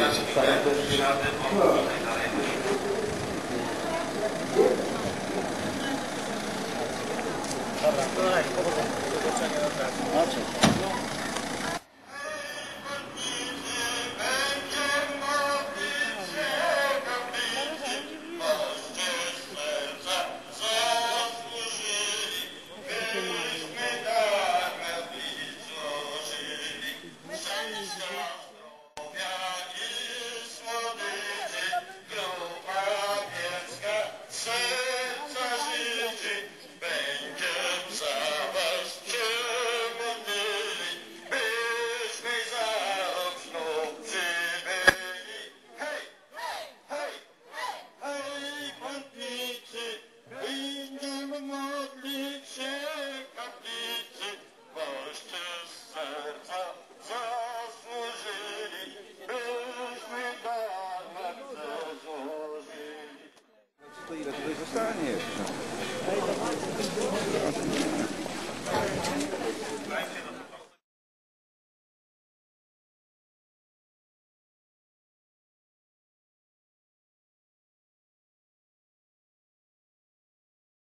Hej, To ile tutaj zostanie?